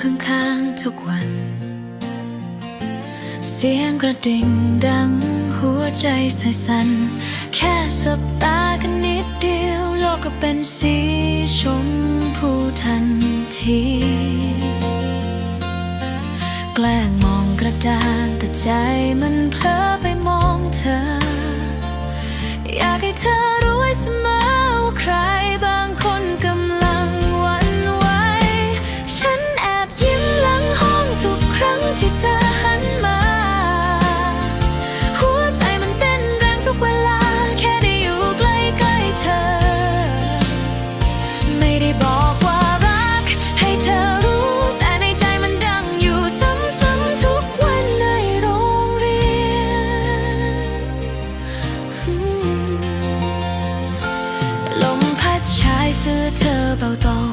ข้างๆทุกวัน เสียงกระดิ่งดังหัวใจใส่สั่นแค่สบตากันนิดเดียว โลกก็เป็นสีชมพูทันที แกล้งมองกระดานแต่ใจมันเพลอไปมองเธอ อยากให้เธอรู้ไว้เสมอว่าใครบาง ดชาย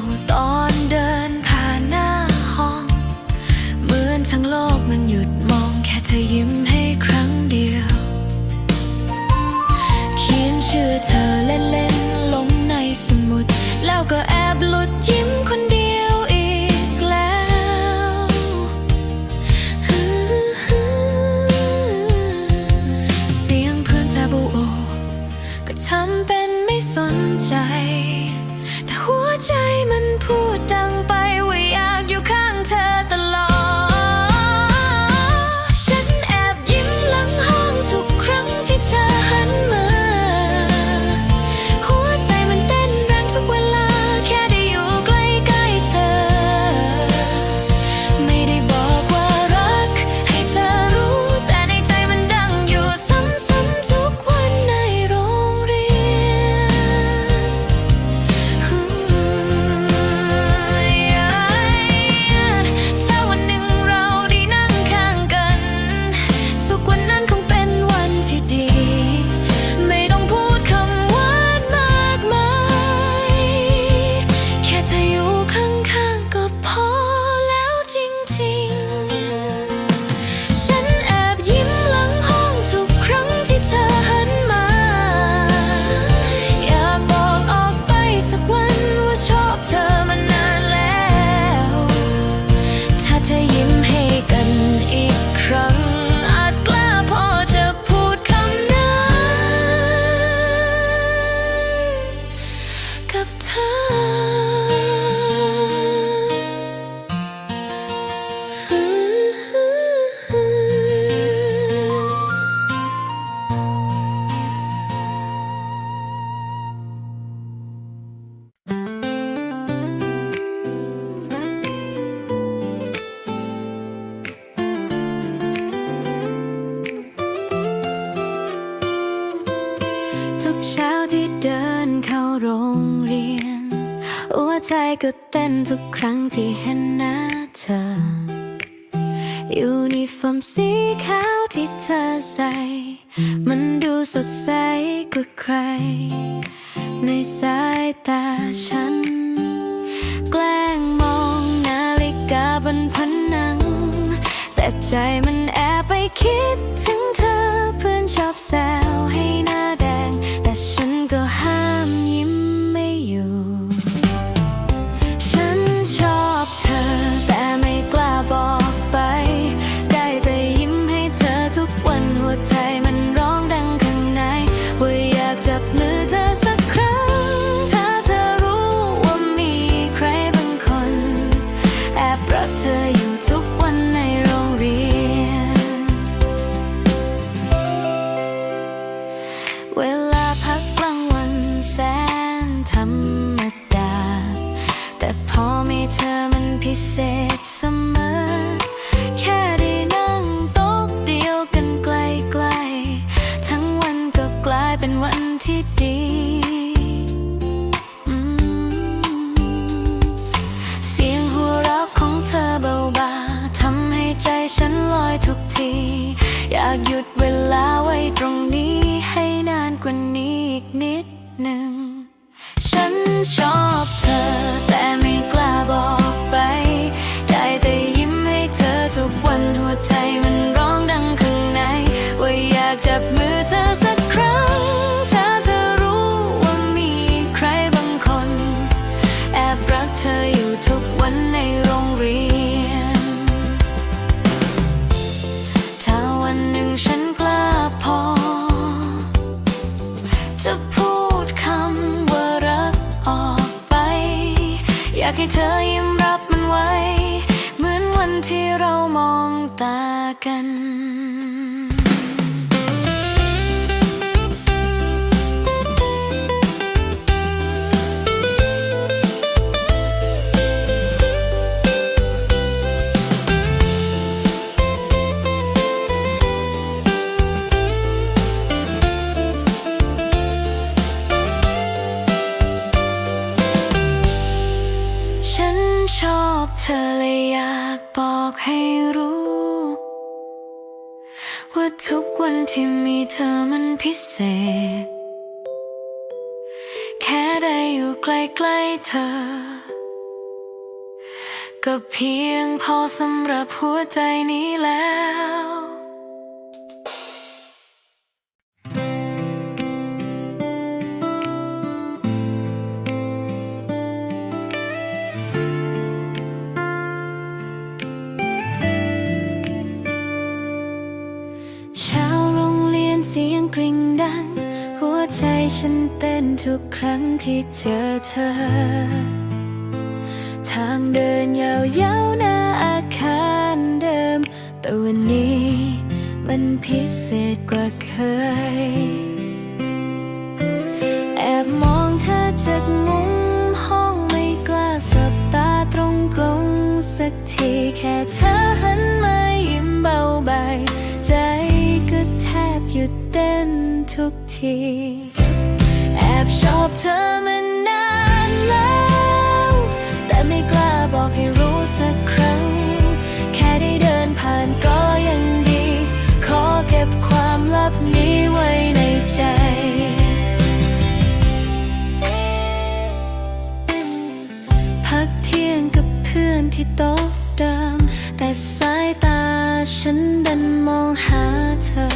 ใจก็เต้นทุกครั้งที่เห็นหน้าเธอ ยูนิฟอร์มสีขาวที่เธอใส่ มันดูสดใสกว่าใคร ในสายตาฉัน แกล้งมองนาฬิกาบนผนัง แต่ใจมันแอบไปคิดถึงเธอเพื่อนชอบแซวให้หน้าแด เวลาพักกลางวันแสนธรรมดา แต่พอมีเธอมันพิเศษเสมอ แค่ได้นั่งโต๊ะเดียวกันใกล้ๆทั้งวันก็กลายเป็นวันที่ดีอืมเสียงหัวเราะของเธอเบาๆทำให้ใจฉันลอยทุกที อยากหยุดเวลาไว้ตรงนี้ ให้นานกว่านี้อีกนิดหนึ่ง ฉันชอบเธอ แต่ไม่กล้าบอกไป ได้แต่ยิ้มให้เธอทุกวันหัวใจมันร้องดังข้างใน ว่าอยากจับมือเธอสัก อบเธอเลยอยากบอกให้รู้ ว่าทุกวันที่มีเธอมันพิเศษ แค่ได้อยู่ใกล้ๆเธอ ก็เพียงพอสำหรับหัวใจนี้แล้ว ฉันเต้นทุกครั้งที่เจอเธอ ทางเดินยาวๆหน้าอาคารเดิม แต่วันนี้มันพิเศษกว่าเคย แอบมองเธอจากมุมห้องไม่กล้าสบตาตรงกลงสักทีแค่เธอหันมายิ้มเบาใบใจก็แทบหยุดเต้นทุกที เธอมานานแล้ว แต่ไม่กล้าบอกให้รู้สักครั้ง แค่ได้เดินผ่านก็ยังดี ขอเก็บความลับนี้ไว้ในใจพักเที่ยงกับเพื่อนที่โต๊ะเดิม แต่สายตาฉันดันมองหาเธอ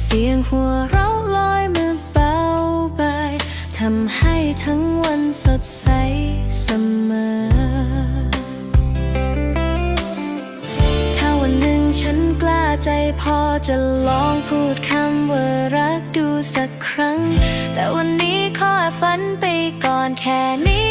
เสียงหัวเราะำให้ทั้งวันสดใสเสมอ ถ้าวันหนึ่งฉันกล้าใจพอจะลองพูดคำว่ารักดูสักครั้ง แต่วันนี้ขอฝันไปก่อนแค่นี้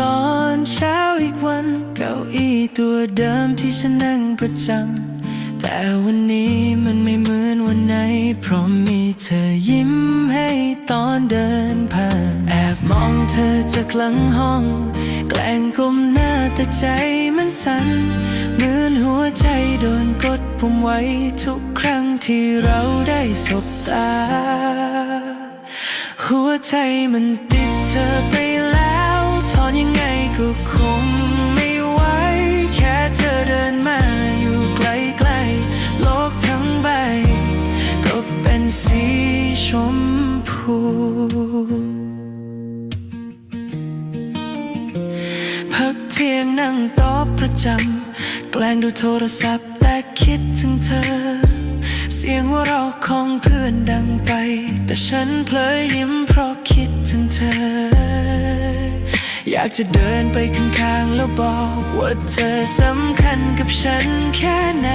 ตอนเช้าอีกวัน เก้าอี้ตัวเดิมที่ฉันนั่งประจำแต่วันนี้มันไม่เหมือนวันไหน เพราะมีเธอยิ้มให้ตอนเดินผ่านแอบมองเธอจากหลังห้อง แกล้งก้มหน้าแต่ใจมันสั่นเหมือนหัวใจโดนกดปุ่มไว้ทุกครั้งที่เราได้สบตา หัวใจมันติดเธอไป ก็คงไม่ไหวแค่เธอเดินมาอยู่ใกล้ๆโลกทั้งใบ ก็เป็นสีชมพูพักเที่ยงนั่งโต๊ะประจำแกล้งดูโทรศัพท์แต่คิดถึงเธอเสียงหัวเราของเพื่อนดังไป แต่ฉันเพลยยิ้มเพราะคิดถึงเธอ อยากจะเดินไปข้างๆแล้วบอกว่าเธอสำคัญกับฉันแค่ไหน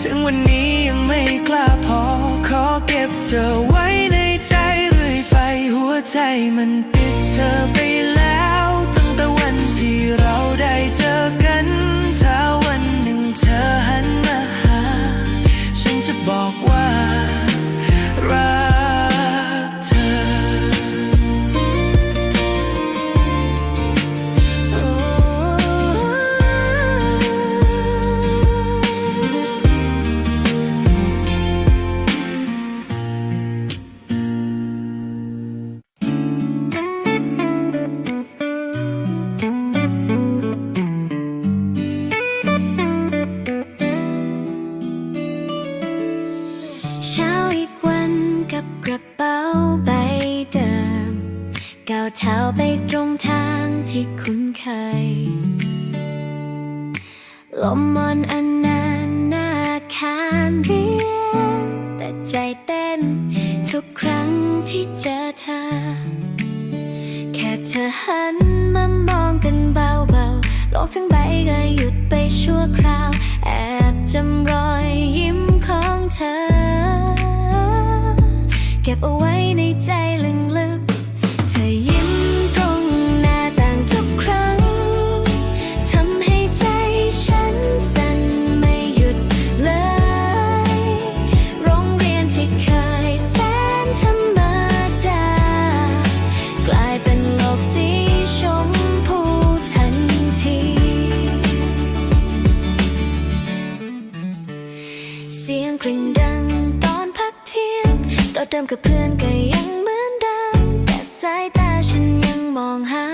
ถึงวันนี้ยังไม่กล้าพอ ขอเก็บเธอไว้ในใจเรื่อยไปหัวใจมันติดเธอไปแล้ว ตั้งแต่วันที่เราได้เจอกันานเรียน แต่ใจเต้น ทุกครั้งที่เจอเธอ แค่เธอหันมามองกันเบาๆโลกทั้งใบก็หยุดไปชั่วคราว แอบจำรอยยิ้มของเธอ เก็บเอาไว้ในใจลึกายตาฉันยังมองหา